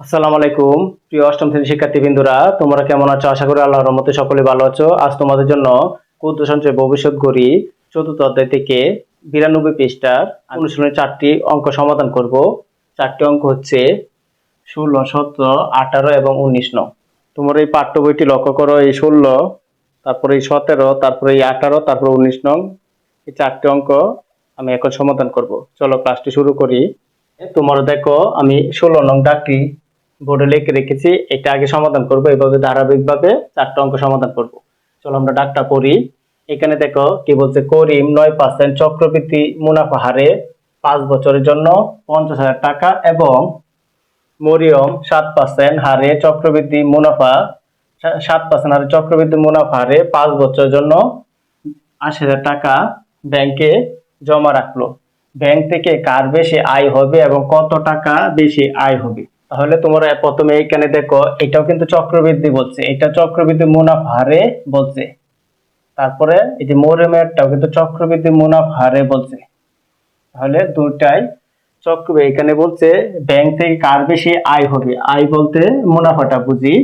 আসসালামু আলাইকুম। প্রিয় অষ্টম শ্রেণির শিক্ষার্থী বিন্দুরা, তোমরা কেমন আছো? আশা করি আল্লাহর রহমতে সকলে ভালো আছো। আজ তোমাদের জন্য ক্ষুদ্র সঞ্চয় ভবিষ্যৎ গড়ি চতুর্থ অধ্যায় থেকে বিরানব্বই পৃষ্ঠার অনুশীলনের চারটি অঙ্ক সমাধান করব। চারটি অঙ্ক হচ্ছে ষোলো, সতেরো, আঠারো এবং উনিশ নং। তোমার এই পাঠ্য বইটি লক্ষ্য করো, এই ষোলো, তারপরে এই সতেরো, তারপরে এই আঠারো, তারপরে উনিশ নং। এই চারটি অঙ্ক আমি এখন সমাধান করব। চলো ক্লাসটি শুরু করি। তোমার দেখো, আমি ষোলো নং ডাকটি বোর্ডে লিখে রেখেছি, এটা আগে সমাধান করব, এভাবে ধারাবাহিকভাবে চারটা অঙ্ক সমাধান করব। চলো আমরা ডাকটা পড়ি। এখানে দেখো, কি বলছে, করিম নয় পার্সেন্ট চক্রবৃদ্ধি মুনাফা হারে পাঁচ বছরের জন্য পঞ্চাশ হাজার টাকা এবং মরিয়ম সাত পার্সেন্ট হারে চক্রবৃদ্ধি মুনাফা সাত পার্সেন্ট হারে চক্রবৃদ্ধি মুনাফা হারে পাঁচ বছরের জন্য আশি হাজার টাকা ব্যাংকে জমা রাখল। ব্যাংক থেকে কার বেশি আয় হবে এবং কত টাকা বেশি আয় হবে? তাহলে তোমরা প্রথমে এখানে দেখো, এটাও কিন্তু চক্রবৃদ্ধি বলছে। এটা চক্রবৃদ্ধি মুনাফা হারে বলছে। তারপরে এই যে মরিয়মেরটাও কিন্তু চক্রবৃদ্ধি মুনাফা হারে বলছে। তাহলে দুটাই চক্র এখানে বলছে, ব্যাংক থেকে কার বেশি আয় হবে? আয় বলতে মুনাফাটা বুঝি,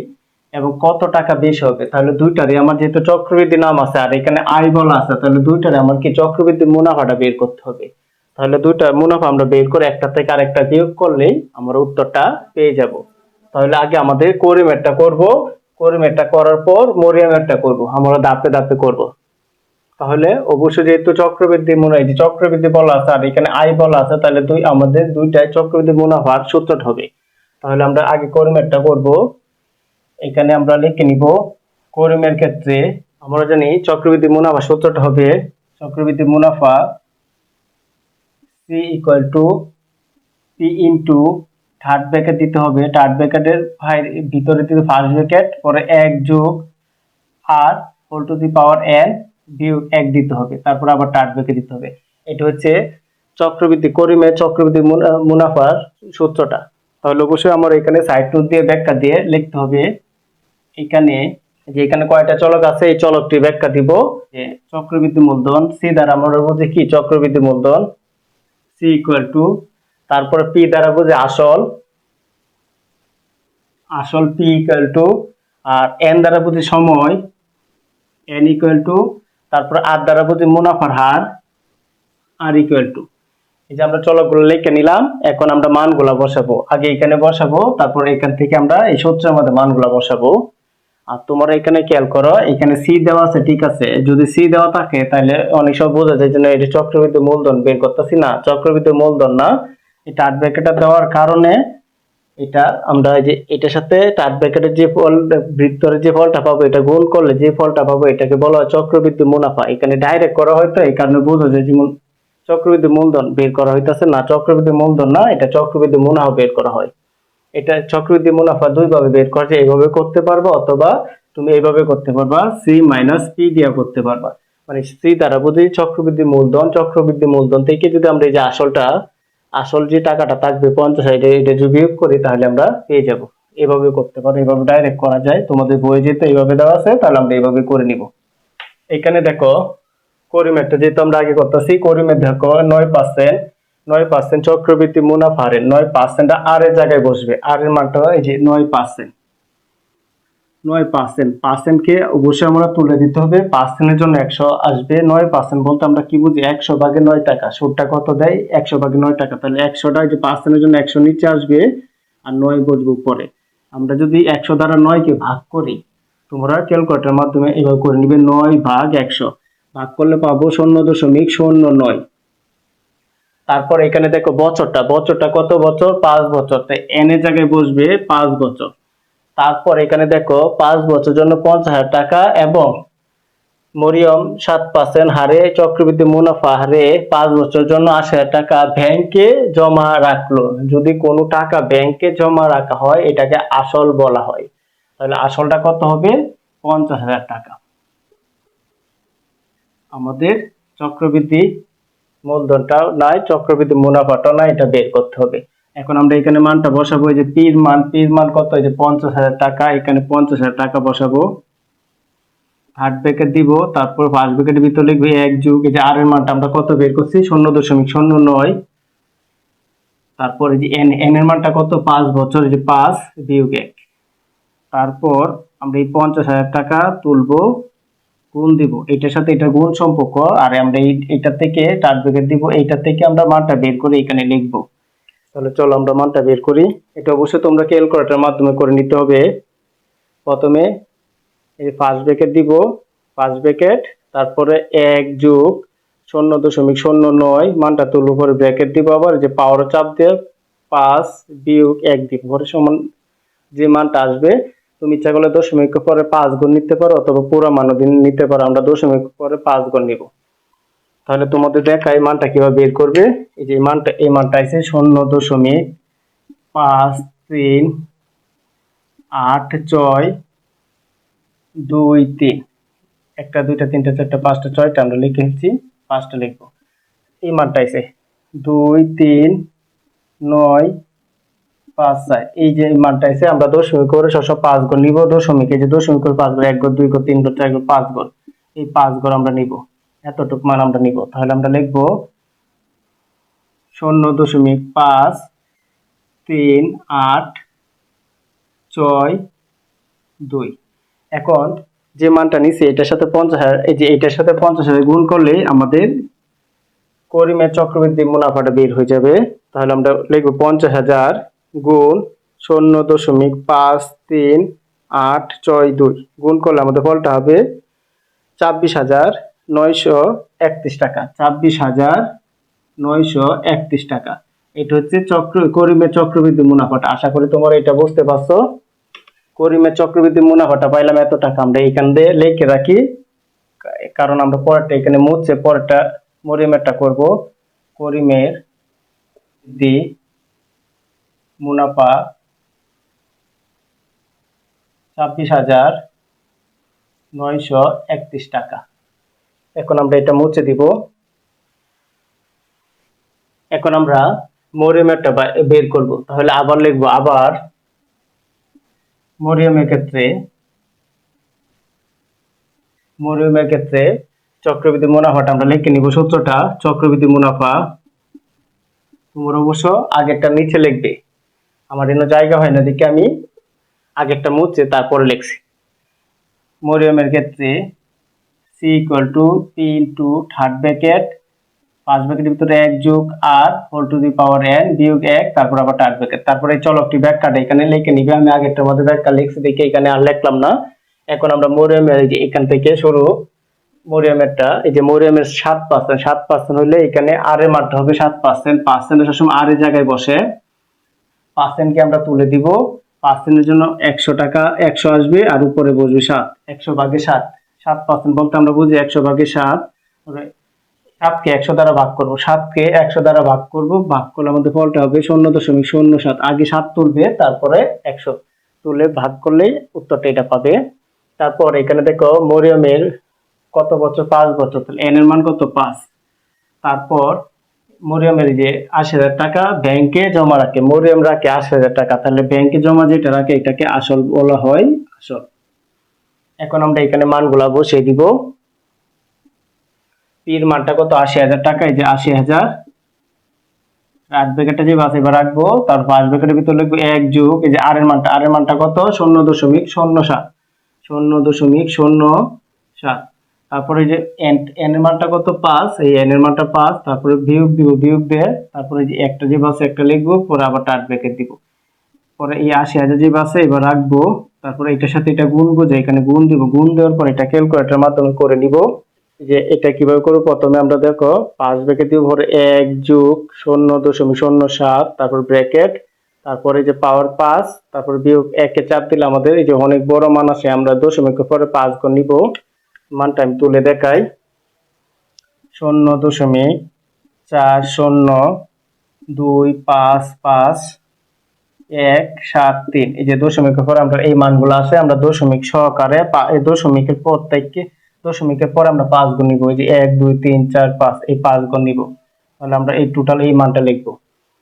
এবং কত টাকা বেশি হবে? তাহলে দুইটারই আমার যেহেতু চক্রবৃদ্ধি নাম আছে, আর এখানে আয় বলা আছে, তাহলে দুইটারে আমার কি চক্রবৃদ্ধি মুনাফাটা বের করতে হবে? তাহলে দুইটা মুনাফা আমরা বের করে একটা থেকে আরেকটা বিয়োগ করলেই আমরা উত্তরটা পেয়ে যাব। তাহলে আগে আমাদের করিমেরটা করব। করিমেরটা করার পর মরিয়ামেরটা করব। আমরা দাপে দাপে করব। তাহলে অবশ্যই যেহেতু চক্রবৃদ্ধি মুনা যে চক্রবৃদ্ধি বলা আছে আর এখানে আয় বলা আছে, তাহলে দুই, আমাদের দুইটাই চক্রবৃদ্ধি মুনাফার সূত্রটা হবে। তাহলে আমরা আগে করিমেরটা করব। এখানে আমরা লিখে নিব, করিমের ক্ষেত্রে আমরা জানি চক্রবৃদ্ধি মুনাফা সূত্রটা হবে, চক্রবৃদ্ধি মুনাফা C equal to P into third bracket দিতে হবে। থার্ড ব্র্যাকেটের ভিতরে দিতে ফার্স্ট ব্র্যাকেট পরে এক যোগ R whole to the power N বিয়োগ এক দিতে হবে। তারপর আবার থার্ড ব্র্যাকেট দিতে হবে। এটা হচ্ছে চক্রবৃদ্ধি করিমের চক্রবৃদ্ধি মুনা- মুনাফার সূত্রটা। তাহলে অবশ্যই আমার এখানে সাইড নোট দিয়ে ব্যাখ্যা দিয়ে লিখতে হবে। এখানে যে এখানে কয়টা চলক আছে, এই চলকটি ব্যাখ্যা দিব। যে চক্রবৃদ্ধি মূলধন, সি দ্বারা আমরা বুঝি কি? চক্রবৃদ্ধি মূলধন। সি ইকুয়াল টু তারপরে পি দ্বারা বুঝে আসল আসল পি ইকুয়াল টু আর এন দ্বারা বুঝি সময় এন ইকুয়াল টু তারপর আর দ্বারা বুঝি মুনাফার হার আর ইকুয়াল টু এই যে আমরা চলকগুলো লিখে নিলাম, এখন আমরা মানগুলা বসাবো। আগে এখানে বসাবো, তারপর এখান থেকে আমরা এই সূত্রের মধ্যে মানগুলা বসাবো। আর তোমরা এখানে খেয়াল করো, এখানে সি দেওয়া আছে, ঠিক আছে? যদি সি দেওয়া থাকে, তাহলে অনেক সব বোঝা যায় যে এটা চক্রবৃদ্ধি মূলধন বের করতেছি না। চক্রবৃদ্ধি মূলধন না। এটা আট ব্র্যাকেটটা দেওয়ার কারণে এটা আমরা এই যে, এটার সাথে টাট ব্র্যাকেটের যে ফল, বৃত্তরে যে ফলটা পাবো, এটা গুণ করলে যে ফলটা পাবো, এটাকে বলা হয় চক্রবৃদ্ধি মুনাফা। এখানে ডাইরেক্ট করা হয়তো, এই কারণে বোঝা যায় যেমন চক্রবৃদ্ধি মূলধন বের করা হইতাছে না। চক্রবৃদ্ধি মূলধন না, এটা চক্রবৃদ্ধি মুনাফা বের করা হয়। এটা চক্রবৃদ্ধি মুনাফা দুইভাবে বের করা যায়, এইভাবে করতে পারবা অথবা তুমি এইভাবে করতে পারবা সি মাইনাস পি দিয়া করতে পারবা। মানে সি দ্বারা বুঝি চক্রবৃদ্ধি মূলধন চক্রবৃদ্ধি মূলধন থেকে যদি আমরা এই যে আসলটা, আসল যে টাকাটা থাকবে পঞ্চাশ, এটা এটা যদি বিয়োগ করি, তাহলে আমরা পেয়ে যাব। এভাবে করতে পারো এভাবে ডাইরেক্ট করা যায়। তোমাদের বই যেহেতু এইভাবে দেওয়া আছে, তাহলে আমরা এইভাবে করে নিব। এখানে দেখো, করিমেরটা যেহেতু আমরা আগে করতেছি, করিমের দেখো নয় পার্সেন্ট নয় পার্সেন্ট চক্রবৃদ্ধি মুনাফা হারে নয় পার্সেন্ট আর এর জায়গায় বসবে। আর এর মানটা এই যে নয় পার্সেন্ট নয় পার্সেন্ট পার্সেন্টকে অবশ্যই আমরা তুলে দিতে হবে। পার্সেন্টের জন্য একশো আসবে। নয় পার্সেন্ট বলতে আমরা কি বুঝি? একশো ভাগে নয় টাকা। সুদটা কত দেয়? একশো ভাগে নয় টাকা। তাহলে একশোটা যে পার্সেন্টের জন্য একশো নিচে আসবে আর নয় বসবো পরে আমরা যদি একশো দ্বারা নয়কে ভাগ করি, তোমরা ক্যালকুলেটার মাধ্যমে এভাবে করে নিবে নয় ভাগ একশো। ভাগ করলে পাবো শূন্য দশমিক শূন্য নয়। তারপর এখানে দেখো বছরটা বছরটা কত বছর? পাঁচ বছর। তাই এন জায়গায় বসবে পাঁচ বছর। তারপর এখানে দেখো পাঁচ বছর জন্য পঞ্চাশ হাজার টাকা এবং মরিয়ম সাত পার্সেন্ট হারে, চক্রবৃদ্ধি মুনাফা হারে পাঁচ বছরের জন্য আশি হাজার টাকা ব্যাংকে জমা রাখল। যদি কোনো টাকা ব্যাংকে জমা রাখা হয়, এটাকে আসল বলা হয়। তাহলে আসলটা কত হবে? পঞ্চাশ হাজার টাকা। আমাদের চক্রবৃদ্ধি মূলধনটাও নাই, চক্রবৃদ্ধি মুনাফাটাও নাই, এটা বের করতে হবে। এখন আমরা এখানে মানটা বসাবো, এই যে পির মান পির মান কত? এই যে পঞ্চাশ হাজার টাকা, এখানে পঞ্চাশ হাজার টাকা বসাবো। থার্ড ব্র্যাকেট দিব, তারপর ফার্স্ট ব্র্যাকেটের ভিতরে লিখবে এক যুগ, এই যে আর এর মানটা আমরা কত বের করছি? শূন্য দশমিক শূন্য নয়। তারপরে যে এন এন এর মানটা কত? পাঁচ বছর যে পাঁচ বিয়োগ এক। তারপর আমরা এই পঞ্চাশ হাজার টাকা তুলবো। গুণ দিব। এটার সাথে এটা গুণ সম্পর্ক, আর আমরা এটা থেকে টার ব্রেকেট দিব, এইটা থেকে আমরা মানটা বের করে এখানে লিখব। তাহলে চলো আমরা মানটা বের করি। এটা অবশ্যই তোমরা ক্যালকুলেটরের মাধ্যমে করে নিতে হবে। প্রথমে এই ফার্স্ট ব্রেকেট দিব ফার্স্ট ব্রেকেট তারপরে এক যোগ শূন্য দশমিক শূন্য নয়, মানটা তুলব পরে ব্র্যাকেট দিব আবার যে পাওয়ার চাপ দিয়ে পাঁচ বিয়োগ এক দিব। পরে সমান যে মানটা আসবে তুমি ইচ্ছা করলে দশমিক পরে পাঁচ গুণ নিতে পারো, অথবা পুরো মানও নিতে পারো, আমরা দশমিক পরে পাঁচ গুণ নিব। তাহলে তোমাদের দেখা এই মানটা কীভাবে বের করবে। এই যে মানটা, এই মানটা আছে শূন্য দশমিক পাঁচ তিন আট ছয় দুই তিন। একটা, দুইটা, তিনটা, চারটা, পাঁচটা, ছয়টা আমরা লিখে ফেলছি পাঁচটা লিখব। এই মানটা আছে দুই তিন নয় পাঁচ এই যে মানটা আছে, আমরা দশমিক করে সব পাঁচ নিব। দশমিক যে দশমিক পাঁচ এক দুই তিন পাঁচ এই পাঁচ আমরা নিব। এতটুক মান আমরা নিব। তাহলে আমরা লিখব শূন্য দশমিক পাঁচ, তিন, আট, ছয়, দুই। এখন যে মানটা এটার সাথে পঞ্চাশ এই যে এটার সাথে পঞ্চাশ হাজার গুণ করলে আমাদের করিমের চক্রবৃদ্ধি মুনাফাটা বের হয়ে যাবে। তাহলে আমরা লিখব পঞ্চাশ হাজার গুণ শূন্য দশমিক পাঁচ তিন আট ছয় দুই। গুণ করলে আমাদের ফলটা হবে ছাব্বিশ হাজার নয়শো একত্রিশ টাকা। ছাব্বিশ হাজার নয়শো একত্রিশ টাকা। এটা হচ্ছে চক্র করিমের চক্রবৃদ্ধি মুনাফাটা। আশা করি তোমরা এটা বুঝতে পারছ। করিমের চক্রবৃদ্ধি মুনাফাটা পাইলাম এত টাকা। আমরা এখান দিয়ে লিখে রাখি। কারণ আমরা পরেরটা এখানে মুছছে পরেরটা মরিমেরটা করব। করিমের দি মুনাফা ছাব্বিশ হাজার নয়শো একত্রিশ টাকা। এখন আমরা এটা মুছে দিব। এখন আমরা মরিয়মেরটা বের করব। তাহলে আবার লিখব, আবার মরিয়মের ক্ষেত্রে মরিয়মের ক্ষেত্রে চক্রবৃদ্ধি মুনাফাটা আমরা লিখে নিব। সূত্রটা চক্রবৃদ্ধি মুনাফা, তোমরা অবশ্য আগেরটা নিচে লিখবে। আমার জন্য জায়গা হয় না দেখে আমি আগেরটা মুছে তারপরে লিখছি। মরিয়মের ক্ষেত্রে C equal to P into third bracket পাঁচ ব্র্যাকেটের ভিতরে এক যোগ R whole to the power N বিয়োগ এক, তারপর আবার থার্ড ব্র্যাকেট তারপরে চলকটি ব্যাখ্যাটা এখানে লিখে নিবে। আমি আগেরটার মধ্যে ব্যাখ্যা লিখছি, দেখে এখানে আর লিখলাম না। এখন আমরা মরিয়মের এখান থেকে শুরু, মরিয়মেরটা, এই যে মরিয়মের সাত পার্সেন্ট সাত পার্সেন্ট হলে এখানে আর এর মাত্রা হবে সাত পার্সেন্ট পার্সেন্ট সবসময় আর এর জায়গায় বসে। পার্সেন্টকে আমরা তুলে দিব। পার্সেন্টের জন্য একশো টাকা, একশো আসবে আর উপরে বসবে সাত। একশো ভাগে সাত। সাত পার্সেন্ট বলতে আমরা বুঝি একশো ভাগে সাত। সাতকে একশো দ্বারা ভাগ করব। সাতকে একশো দ্বারা ভাগ করব। ভাগ করলে আমাদের ফলটা হবে শূন্য দশমিক শূন্য সাত। আগে সাত তুলবে, তারপরে একশো। তুলে ভাগ করলেই উত্তরটা এটা পাবে। তারপর এখানে দেখো মরিয়মের কত বছর? পাঁচ বছর। তাহলে এন এর মান কত? পাঁচ। তারপর মরিয়মের যে আশি হাজার টাকা ব্যাংকে জমা রাখে, মরিয়ম রাখে আশি হাজার টাকা, তাহলে ব্যাংকে জমা যেটা রাখে, এটাকে আসল বলা হয় আসল। এখন আমরা এখানে মানগুলা বসিয়ে দিব। পির মানটা কত? আশি হাজার টাকা, এই যে আশি হাজার আট ব্যাকেটটা যে বাস এবার রাখব, তার পাঁচ ব্যাকেটের ভিতরে লিখব এক যুগ, এই যে আর এর মানটা, আর এর মানটা কত? শূন্য দশমিক শূন্য সাত। শূন্য দশমিক শূন্য সাত। তারপরে যে এন এর মানটা কত? পাঁচ। এই এন এর মানটা পাঁচ। তারপরে বিয়োগ দিব বিয়োগ দিয়ে। তারপরে যে একটা যে বাসে একটা লিখব, পরে আবার আট ব্যাকেট দিব। পরে এই আশি হাজার যে বাসে এবার রাখব, তারপরে এটার সাথে এটা গুণ যে এখানে গুণ দিব। গুণ দেওয়ার পর এটা ক্যালকুলেটরের মাধ্যমে করে নিব যে এটা কীভাবে করব? প্রথমে আমরা দেখো, পাঁচ ব্র্যাকেট দিব, পরে এক যোগ শূন্য দশমিক শূন্য সাত, তারপর ব্র্যাকেট, তারপরে যে পাওয়ার পাঁচ, তারপর বিয়োগ একে চাপ দিলে আমাদের এই যে অনেক বড় মান আসে আমরা দশমিক পরে পাঁচ গুণ নিব। মানটা আমি তুলে দেখাই। শূন্য দশমিক চার শূন্য দুই পাঁচ পাঁচ এক সাত তিন। এই যে দশমিকের পরে আমরা এই মানগুলো আছে, আমরা দশমিক সহকারে দশমিকের প্রত্যেককে দশমিকের পরে আমরা পাঁচ গুণ নিব। এই যে এক, দুই, তিন, চার, পাঁচ, এই পাঁচ গুণ নিব। তাহলে আমরা এই টোটাল এই মানটা লিখব।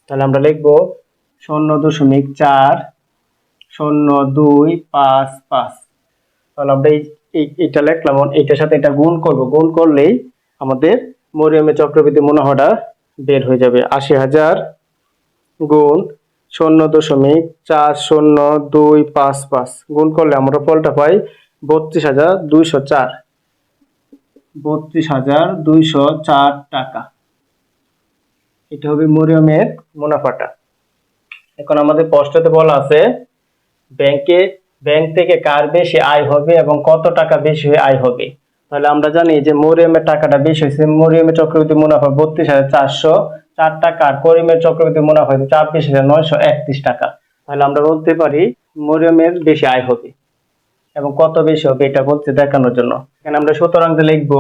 তাহলে আমরা লিখব শূন্য দশমিক চার, শূন্য দুই, পাঁচ পাঁচ। তাহলে আমরা এই- এটা লেখলাম এটার সাথে এটা গুণ করব। গুণ করলেই আমাদের মরিয়মের চক্রবৃদ্ধি মুনাফাটা বের হয়ে যাবে। আশি হাজার গুণ শূন্য দশমিক চার শূন্য দুই পাঁচ পাঁচ। গুণ করলে আমরা ফলটা পাই বত্রিশ হাজার দুইশো চার। বত্রিশ হাজার দুইশো চার টাকা। এটা হবে মরিয়মের মুনাফাটা। এখন আমাদের প্রশ্নতে বলা আছে, ব্যাংকে ব্যাংক থেকে কার বেশি আয় হবে এবং কত টাকা বেশি হয়ে আয় হবে? তাহলে আমরা জানি যে মরিয়মের টাকাটা বেশি হয়েছে। মরিয়মের চক্রবর্তী মুনাফা বত্রিশ হাজার চারশো। চার টাকা আর করিমের চক্রবর্তী মুনাফা হয়েছে ছাব্বিশ হাজার নয়শো একত্রিশ টাকা। তাহলে আমরা বলতে পারি মরিয়মের বেশি আয় হবে এবং কত বেশি হবে এটা বলতে দেখানোর জন্য। এখানে আমরা সুতরাং যে লিখব,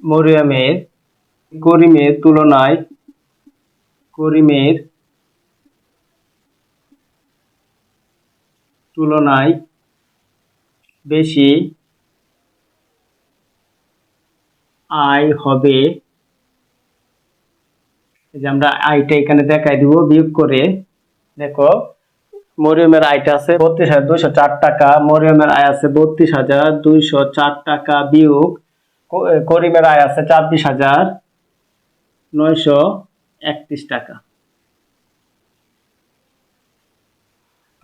মরিয়মের, করিমের তুলনায় করিমের তুলনায় বেশি আয় হবে। যে আমরা আয়টা এখানে দেখাই দিব, বিয়োগ করে। দেখো, মরিয়মের আয়টা আছে বত্রিশ হাজার দুইশো চার টাকা, মরিয়মের আয় আছে বত্রিশ হাজার দুইশো চার টাকা বিয়োগ। করিমের আয় আছে ছাব্বিশ হাজার নয়শো একত্রিশ টাকা।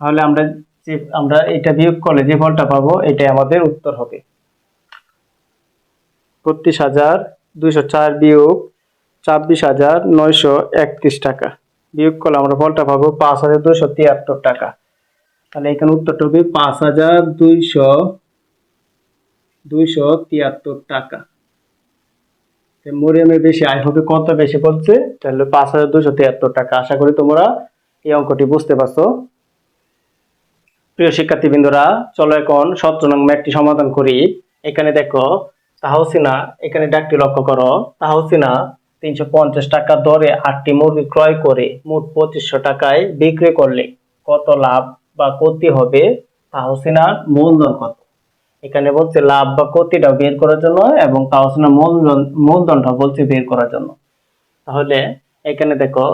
তাহলে আমরা যে আমরা এটা বিয়োগ করলে যে ফলটা পাবো, এটাই আমাদের উত্তর হবে। বত্রিশ হাজার দুইশো চার বিয়োগ হাজার নয়শো একত্রিশ টাকা। বিয়োগ করলে আমরা ফলটা পাবো পাঁচ হাজার তিয়াত্তর টাকা। তাহলে এখানে উত্তরটা হবে পাঁচ হাজার দুইশো দুইশো তিয়াত্তর টাকা। মরিয়ামের বেশি আয় হবে কত বেশি বলছে তাহলে পাঁচ হাজার দুইশো তিয়াত্তর টাকা। আশা করি তোমরা এই অঙ্কটি বুঝতে পারছ। প্রিয় শিক্ষার্থীবৃন্দরা, চলো এখন সতেরো নং ম্যাথটি সমাধান করি। এখানে দেখো, তাহসিনা, এখানে ডাকটি লক্ষ্য করো। তাহসিনা তিনশো পঞ্চাশ টাকা দরে আটটি মুরগি ক্রয় করে, মোট পঁচিশশো টাকায় বিক্রি করলে কত লাভ বা ক্ষতি হবে? তাহসিনার মূলধন কত? এখানে বলছে লাভ বা ক্ষতিটা বের করার জন্য এবং তাহসিনার মূলধন মূলধনটা বলছে বের করার জন্য। তাহলে এখানে দেখো,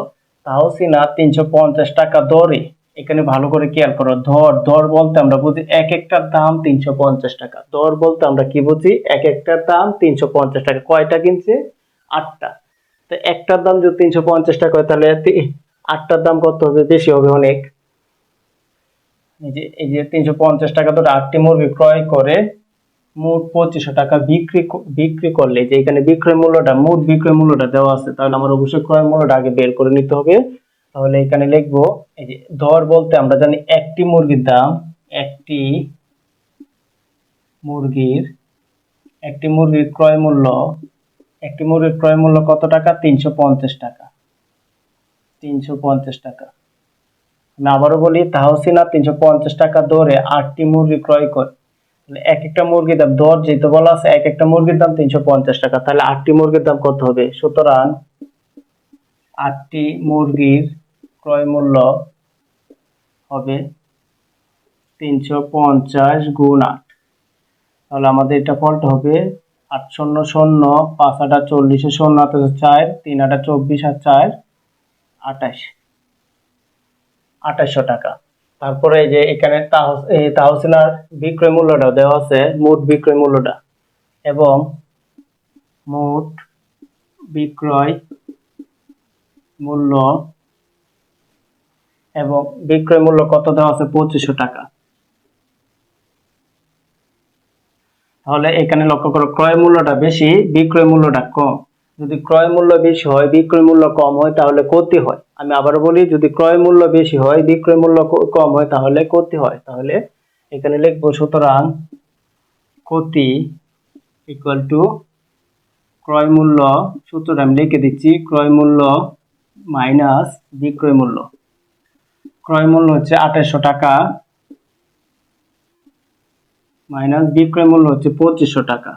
তাহসিনা তিনশো পঞ্চাশ টাকা দরে এখানে ভালো করে খেয়াল করো, ধর ধর বলতে আমরা বুঝি এক একটার দাম তিনশো পঞ্চাশ টাকা। দর বলতে আমরা কি বুঝি? এক একটার দাম তিনশো পঞ্চাশ টাকা। কয়টা কিনছে? আটটা। তো একটার দাম যদি তিনশো পঞ্চাশ টাকা হয়, তাহলে আটটার দাম কত হবে? বেশি হবে অনেক। এই যে এই যে তিনশো পঞ্চাশ টাকা ধরে আটটি মুরগি ক্রয় করে, মোট পঁচিশশো টাকা বিক্রি বিক্রি করলে, যে এখানে বিক্রয় মূল্যটা, মোট বিক্রয় মূল্যটা দেওয়া আছে, তাহলে আমার অবশ্যই ক্রয় মূল্যটা আগে বের করে নিতে হবে। তাহলে এখানে লিখব, এই যে দর বলতে আমরা জানি একটি মুরগির দাম, একটি মুরগির একটি মুরগির ক্রয় মূল্য, একটি মুরগির ক্রয় মূল্য কত টাকা? তিনশো পঞ্চাশ টাকা। তিনশো পঞ্চাশ টাকা। আমি আবারও বলি তাহসিনা তিনশো পঞ্চাশ টাকা দরে আটটি মুরগি ক্রয় করে। এক একটা মুরগির দাম, দর যেহেতু বলা আছে, এক একটা মুরগির দাম তিনশো পঞ্চাশ টাকা। তাহলে আটটি মুরগির দাম কত হবে? সুতরাং আটটি মুরগির ক্রয় মূল্য হবে তিনশো পঞ্চাশ গুণ আট। তাহলে আমাদের এটা ফল্ট হবে আট শূন্য শূন্য পাঁচ আটা চল্লিশে শূন্য আট চার তিন আটা চব্বিশ আর চার আঠাশ আঠাশশো টাকা। তারপরে যে এখানে তাহস এই তাহসিনার বিক্রয় মূল্যটা দেওয়া আছে, মোট বিক্রয় মূল্যটা। এবং মোট বিক্রয় মূল্য এবং বিক্রয় মূল্য কত দেওয়া আছে? পঁচিশশো টাকা। তাহলে এখানে লক্ষ্য করো, ক্রয় মূল্যটা বেশি, বিক্রয় মূল্যটা কম। যদি ক্রয় মূল্য বেশি হয়, বিক্রয় মূল্য কম হয়, তাহলে ক্ষতি হয়। আমি আবারও বলি, যদি ক্রয় মূল্য বেশি হয়, বিক্রয় মূল্য কম হয়, তাহলে ক্ষতি হয়। তাহলে এখানে লিখব, সুতরাং ক্ষতি ইকুয়াল টু ক্রয় মূল্য, সূত্রটা আমি লিখে দিচ্ছি, ক্রয় মূল্য মাইনাস বিক্রয় মূল্য। ক্রয় মূল্য হচ্ছে আঠাশশো টাকা, মাইনাস বিক্রয় মূল্য হচ্ছে পঁচিশশো টাকা।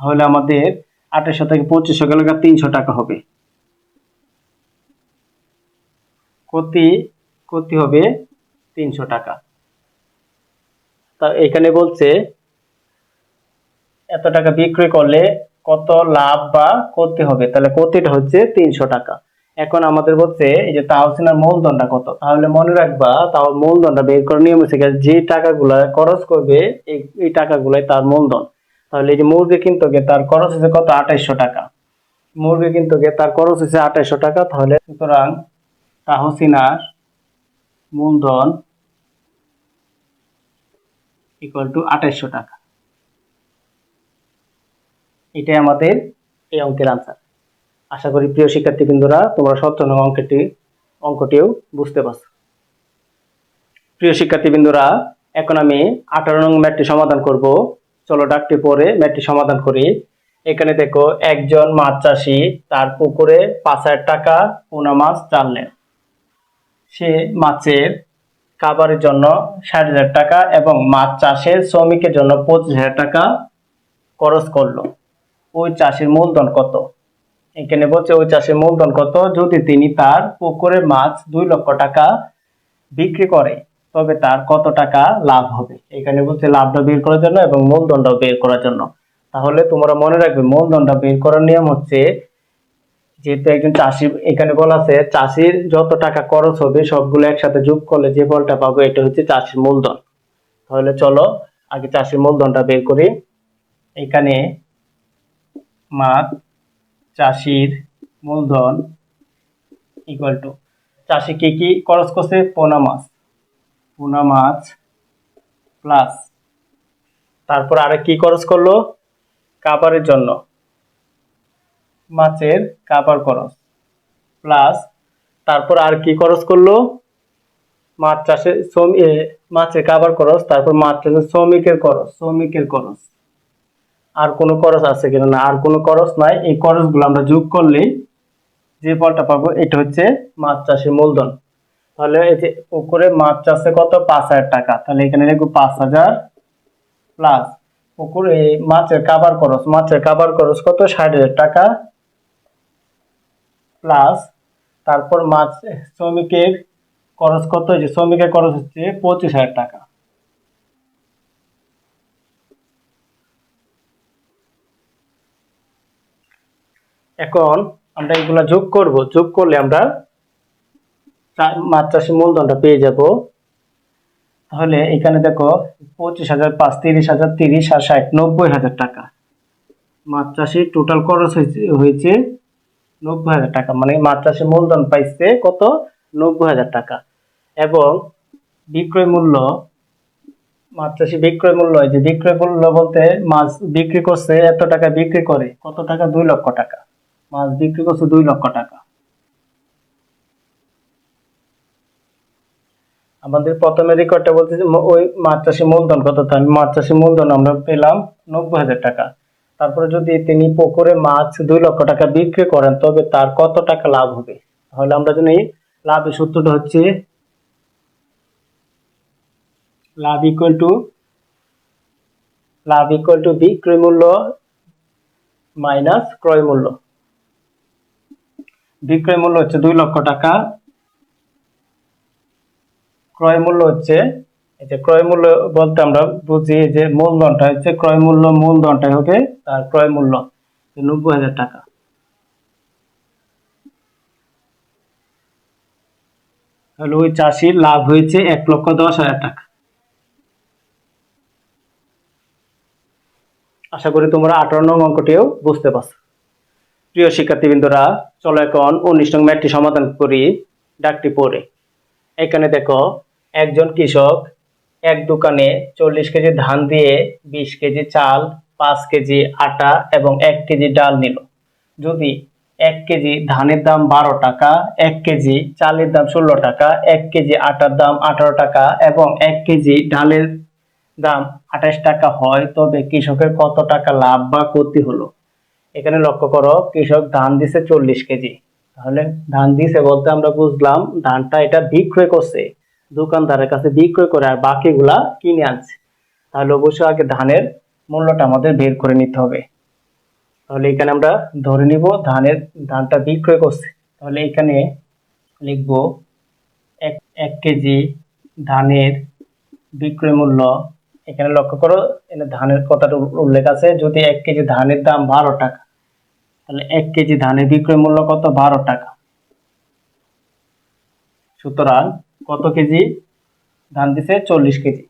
তাহলে আমাদের আঠাশশো থেকে পঁচিশশো গেলে তিনশো টাকা হবে। ক্ষতি ক্ষতি হবে তিনশো টাকা। তা এখানে বলছে এত টাকা বিক্রি করলে কত লাভ বা ক্ষতি হবে? তাহলে ক্ষতিটা হচ্ছে তিনশো টাকা। এখন আমাদের বলছে, এই যে তাহসিনার মূলধনটা কত? তাহলে মনে রাখবা তাও মূলধনটা বের করে নিয়ম হচ্ছে যে টাকাগুলা খরচ করবে, এই টাকাগুলাই তার মূলধন। তাহলে এই যে মুরগি কিন্তু তার খরচ হচ্ছে কত? আঠাইশশো টাকা। মুরগি কিন্তু তার খরচ হচ্ছে আঠাইশশো টাকা, তাহলে সুতরাং তাহসিনার মূলধন ইকুয়াল টু আঠাইশশো টাকা। এটাই আমাদের এই অঙ্কের আনসার আশা করি প্রিয় শিক্ষার্থীবৃন্দরা তোমরা সত্য নং অঙ্কটি, অঙ্কটিও বুঝতে পারছ। প্রিয় শিক্ষার্থীবৃন্দরা, এখন আমি আঠারো নং ম্যাটটি সমাধান করব। চলো ডাকটি পরে ম্যাটটি সমাধান করি। এখানে দেখো, একজন মাছ চাষি তার পুকুরে পাঁচ হাজার টাকা পোনা মাছ জানলেন সে মাছের খাবারের জন্য ষাট হাজার টাকা এবং মাছ চাষের শ্রমিকের জন্য পঁচিশ হাজার টাকা খরচ করল। ওই চাষের মূলধন কত? এখানে বলছে ওই চাষের মূলধন কত? যদি তিনি তার পুকুরে মাছ দুই লক্ষ টাকা বিক্রি করে, তবে তার কত টাকা লাভ হবে? এখানে বলছে লাভটা বের করার জন্য এবং মূলধনটাও বের করার জন্য। তাহলে তোমরা মনে রাখবে, মূলধনটা বের করার নিয়ম হচ্ছে, যেহেতু একজন চাষি, এখানে বলা আছে, চাষির যত টাকা খরচ হবে, সবগুলো একসাথে যোগ করলে যে ফলটা পাবো, এটা হচ্ছে চাষির মূলধন। তাহলে চলো, আগে চাষির মূলধনটা বের করি। এখানে মাছ চাষির মূলধন ইকুয়াল টু চাষি কি কি খরচ করছে? পোনা মাছ। পোনা মাছ প্লাস তারপর আরে কি খরচ করল? কাবারের জন্য। মাছের কাবার খরচ প্লাস তারপর আর কি খরচ করল? মাছ চাষে শ্রম- এ, মাছের কাবার খরচ তারপর মাছ চাষের শ্রমিকের খরচ শ্রমিকের খরচ। আর কোনো খরচ আছে কিনা না, আর কোনো খরচ নাই। এই খরচগুলো আমরা যোগ করলে যে ফলটা পাবো, এটা হচ্ছে মাছ চাষের মূলধন। তাহলে এই যে পুকুরে মাছ চাষে কত? পাঁচ হাজার টাকা। তাহলে এখানে লিখব পাঁচ হাজার প্লাস পুকুরে মাছের কাবার খরচ, মাছের কাবার খরচ কত? ষাট হাজার টাকা প্লাস তারপর মাছ শ্রমিকের খরচ কত? যে শ্রমিকের খরচ হচ্ছে পঁচিশ হাজার টাকা। এখন আমরা এগুলা যোগ করব। যোগ করলে আমরা মাছ মূলধনটা পেয়ে যাব। তাহলে এখানে দেখো পঁচিশ হাজার পাঁচ তিরিশ হাজার, তিরিশ আর ষাট, নব্বই হাজার টাকা। মাছ টোটাল খরচ হয়েছে নব্বই হাজার টাকা। মানে মাছ মূলধন পাইছে কত? নব্বই হাজার টাকা। এবং বিক্রয় মূল্য মাছ চাষি বিক্রয় মূল্য যে বিক্রয় মূল্য বলতে মাছ বিক্রি করছে, এত টাকা বিক্রি করে, কত টাকা? দুই লক্ষ টাকা। মাছ বিক্রি করছে দুই লক্ষ টাকা। আমাদের প্রথমে রেকর্ডটা বলতে যে ওই মাছ চাষি মূলধন কত? তাহলে মাছ চাষি মূলধন আমরা পেলাম নব্বই হাজার টাকা। তারপরে যদি তিনি পুকুরে মাছ দুই লক্ষ টাকা বিক্রি করেন, তবে তার কত টাকা লাভ হবে? তাহলে আমরা জানি লাভের সূত্রটা হচ্ছে লাভ ইকুয়াল টু লাভ ইকুয়াল টু বিক্রয় মূল্য মাইনাস ক্রয় মূল্য। বিক্রয় মূল্য হচ্ছে দুই লক্ষ টাকা। ক্রয় মূল্য হচ্ছে, এই যে ক্রয় মূল্য বলতে আমরা বুঝি যে মূলধনটা হচ্ছে ক্রয় মূল্য মূলধনটাই হবে তার ক্রয় মূল্য নব্বই হাজার টাকা। তাহলে ওই চাষির লাভ হয়েছে এক লক্ষ দশ হাজার টাকা। আশা করি তোমরা আঠারো নং অঙ্কটিও বুঝতে পারছ। প্রিয় শিক্ষার্থীবৃন্দরা, চলো এখন উনিশ নং ম্যাটটি সমাধান করি ডাকটি পড়ে। এখানে দেখো, একজন কৃষক এক দোকানে চল্লিশ কেজি ধান দিয়ে বিশ কেজি চাল, পাঁচ কেজি আটা এবং এক কেজি ডাল নিল। যদি এক কেজি ধানের দাম বারো টাকা, এক কেজি চালের দাম ষোলো টাকা, এক কেজি আটার দাম আঠারো টাকা এবং এক কেজি ডালের দাম আঠাশ টাকা হয়, তবে কৃষকের কত টাকা লাভ বা ক্ষতি হলো? এখানে লক্ষ্য করো, কৃষক ধান দিছে চল্লিশ কেজি। তাহলে ধান দিছে বলতে আমরা বুঝলাম, ধানটা এটা বিক্রয় করছে, দোকানদারের কাছে বিক্রয় করে আর বাকিগুলা কিনে আনছে। তাহলে অবশ্যই আগে ধানের মূল্যটা আমাদের বের করে নিতে হবে। তাহলে এখানে আমরা ধরে নিব ধানের, ধানটা বিক্রয় করছে। তাহলে এখানে লিখব, এক এক কেজি ধানের বিক্রয় মূল্য এখানে লক্ষ্য করো ধানের কথাটা উল্লেখ আছে। যদি এক কেজি ধানের দাম বারো টাকা, তাহলে এক কেজি ধানের বিক্রয় মূল্য কত? বারো টাকা। সুতরাং কত কেজি? ধান দিছে চল্লিশ কেজি।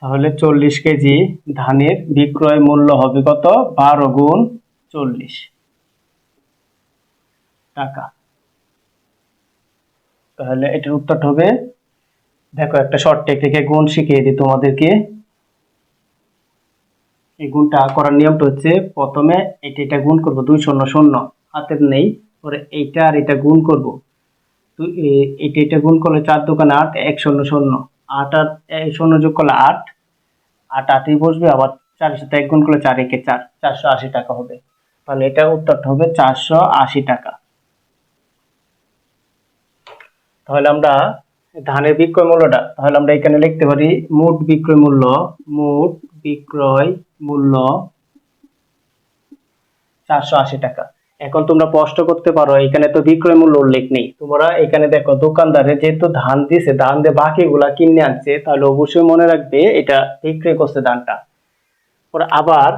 তাহলে চল্লিশ কেজি ধানের বিক্রয় মূল্য হবে কত? বারো গুণ চল্লিশ টাকা। তাহলে এটার উত্তরটা হবে দেখো, একটা শর্ট টেকনিকে গুণ শিখিয়ে দিই তোমাদেরকে। এই গুণটা করার নিয়মটা হচ্ছে, প্রথমে এটা এটা গুণ করব, দুই শূন্য শূন্য। হাতের নেই, পরে এইটা আর এটা গুণ করব। এটা এটা গুণ করলে চার দোকানে আট, এক শূন্য শূন্য। আট এই শূন্য যোগ করলে আট। আট আটই বসবে, আবার চারের সাথে এক গুণ করলে চার, একে চার। চারশো আশি টাকা হবে। তাহলে এটা উত্তরটা হবে চারশো আশি টাকা। তাহলে আমরা ধানের বিক্রয় মূল্যটা, তাহলে আমরা এখানে লিখতে পারি মোট বিক্রয় মূল্য, মোট বিক্রয় মূল্য চারশো আশি টাকা। এখন তোমরা প্রশ্ন করতে পারো, এখানে তো বিক্রয় মূল্য উল্লেখ নেই। তোমরা এখানে দেখো, দোকানদারে যেহেতু ধান দিছে, ধান দিয়ে বাকিগুলা কিনে আনছে, তাহলে অবশ্যই মনে রাখবে এটা বিক্রয় করছে ধানটা। পরে আবার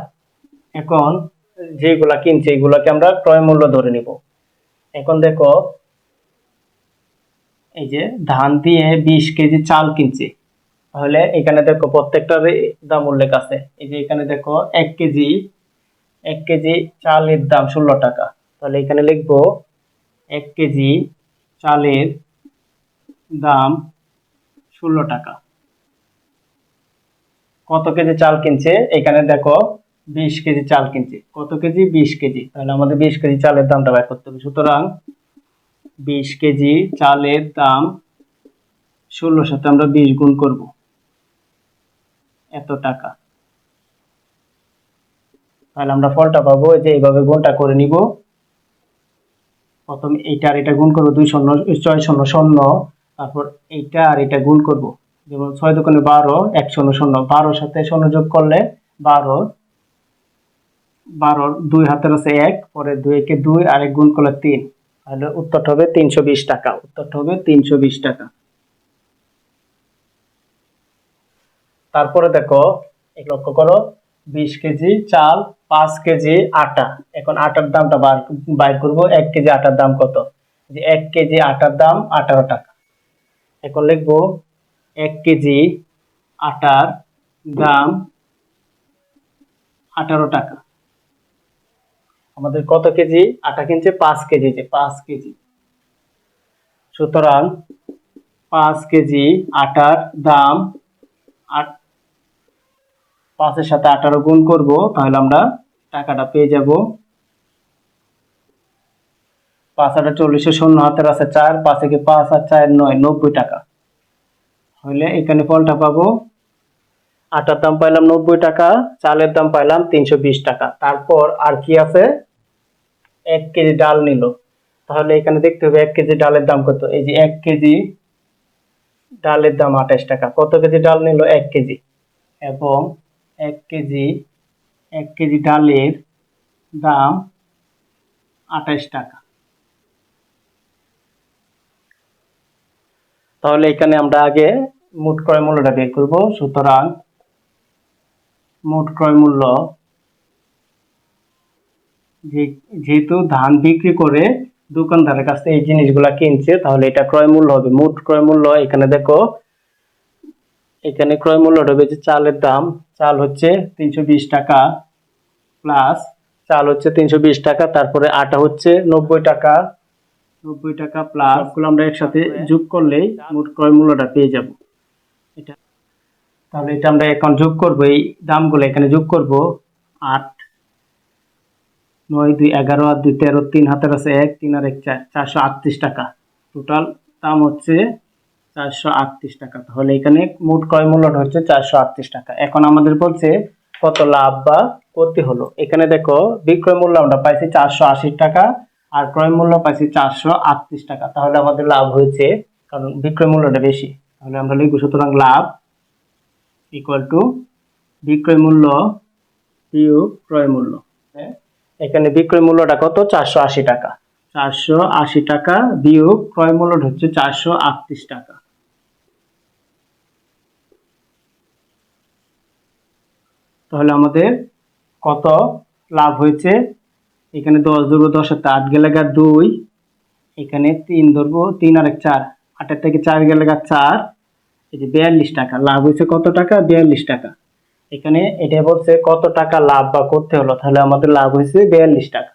এখন যেগুলা কিনছে, এগুলাকে আমরা ক্রয় মূল্য ধরে নিব। এখন দেখো এই যে ধান দিয়ে বিশ কেজি চাল কিনছে। তাহলে এখানে দেখো প্রত্যেকটার দাম উল্লেখ আছে। এই যে এখানে দেখো এক কেজি এক কেজি চালের দাম ষোলো টাকা। তাহলে এখানে লিখব এক কেজি চালের দাম ষোলো টাকা। কত কেজি চাল কিনছে? এখানে দেখো বিশ কেজি চাল কিনছে। কত কেজি? বিশ কেজি। তাহলে আমাদের বিশ কেজি চালের দামটা বের করতে হবে। সুতরাং বিশ কেজি চালের দাম ষোলোর সাথে আমরা বিশ গুণ করব। এত টাকা। তাহলে আমরা ফলটা পাবো যে এইভাবে গুণটা করে নিব। প্রথম এইটা এটা গুণ করব দুই শূন্য, ছয় শূন্য শূন্য। তারপর এইটা আর এটা গুণ করব। যেমন ছয় দোকানে বারো, এক শূন্য শূন্য। বারোর সাথে শূন্য যোগ করলে বারো। বারোর দুই হাতের আছে এক পরে দুই একে দুই আর এক গুণ করলে তিন। তাহলে উত্তরটা হবে তিনশো বিশ টাকা। উত্তরটা হবে তিনশো বিশ টাকা। তারপরে দেখো লক্ষ্য করো, বিশ কেজি চাল, পাঁচ কেজি আটা। এখন আটার দামটা বাইর করব, এক কেজি আটার দাম কত? যে এক কেজি আটার দাম আঠারো টাকা। এখন লিখব, এক কেজি আটার দাম আঠারো টাকা। আমাদের কত কেজি? আটা কিনছে পাঁচ কেজি, যে পাঁচ কেজি। সুতরাং পাঁচ কেজি আটার দাম আট, পাঁচের সাথে আঠারো গুণ করব, তাহলে আমরা টাকাটা পেয়ে যাব। পাঁচ আটা চল্লিশে শূন্য হাতের আছে চার, পাঁচ থেকে পাঁচ আর চার নয়, নব্বই টাকা। হলে এখানে ফলটা পাবো। আটার দাম পাইলাম নব্বই টাকা, চালের দাম পাইলাম তিনশো বিশ টাকা। তারপর আর কি আছে? এক কেজি ডাল নিল। তাহলে এখানে দেখতে হবে এক কেজি ডালের দাম কত? এই যে এক কেজি ডালের দাম আঠাশ টাকা। কত কেজি ডাল নিল? এক কেজি। এবং এক কেজি এক কেজি ডালের দাম আঠাশ টাকা। তাহলে এখানে আমরা আগে মোট ক্রয় মূল্যটা বের করব। সুতরাং মোট ক্রয় মূল্য যেহেতু ধান বিক্রি করে দোকানদারের কাছে এই জিনিসগুলা কিনছে, তাহলে এটা ক্রয় মূল্য হবে। মোট ক্রয় মূল্য এখানে দেখো, এখানে ক্রয় মূল্যটা হবে যে চালের দাম। চাল হচ্ছে তিনশো বিশ টাকা প্লাস চাল হচ্ছে তিনশো বিশ টাকা, তারপরে আটা হচ্ছে নব্বই টাকা। নব্বই টাকা প্লাস সবগুলো আমরা একসাথে যোগ করলেই মোট ক্রয় মূল্যটা পেয়ে যাব। এটা তাহলে এটা আমরা এখন যোগ করব, এই দামগুলো এখানে যোগ করব। আট নয় দুই এগারো আর দুই তেরো, তিন হাতের আছে এক, তিন আর এক চার, চারশো আটত্রিশ টাকা। টোটাল দাম হচ্ছে চারশো আটত্রিশ টাকা। তাহলে এখানে মোট ক্রয় মূল্যটা হচ্ছে চারশো আটত্রিশ টাকা। এখন আমাদের বলছে কত লাভ বা ক্ষতি হলো। এখানে দেখো, বিক্রয় মূল্য আমরা পাইছি চারশো আশি টাকা আর ক্রয় মূল্য পাইছি চারশো আটত্রিশ টাকা। তাহলে আমাদের লাভ হয়েছে, কারণ বিক্রয় মূল্যটা বেশি। তাহলে আমরা লিখব, সুতরাং লাভ ইকুয়াল টু বিক্রয় মূল্য বিয়োগ ক্রয় মূল্য? এখানে বিক্রয় মূল্যটা কত? চারশো আশি টাকা। চারশো আশি টাকা বিয়োগ ক্রয় মূল্যটা হচ্ছে চারশো আটত্রিশ টাকা। তাহলে আমাদের কত লাভ হয়েছে? এখানে দশ ধরবো দশ সাথে আট গেলে গা দুই। এখানে তিন ধরবো, তিন আর এক চার। আটের থেকে চার গেলে গা চার। এই যে বিয়াল্লিশ টাকা। লাভ হয়েছে কত টাকা? বিয়াল্লিশ টাকা। এখানে এটা বলছে কত টাকা লাভ বা করতে হলো? তাহলে আমাদের লাভ হয়েছে বিয়াল্লিশ টাকা।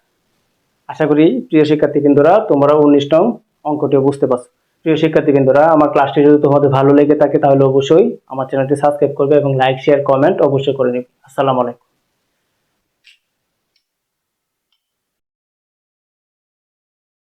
আশা করি প্রিয় শিক্ষার্থী কিন্তুরা তোমরা উনিশ নং অঙ্কটিও বুঝতে পারছ। প্রিয় শিক্ষার্থী কিন্তুরা আমার ক্লাসটি যদি তোমাদের ভালো লেগে থাকে তাহলে অবশ্যই আমার চ্যানেলটি সাবস্ক্রাইব করবে এবং লাইক, শেয়ার, কমেন্ট অবশ্যই করে নিবে। আসসালামু আলাইকুম।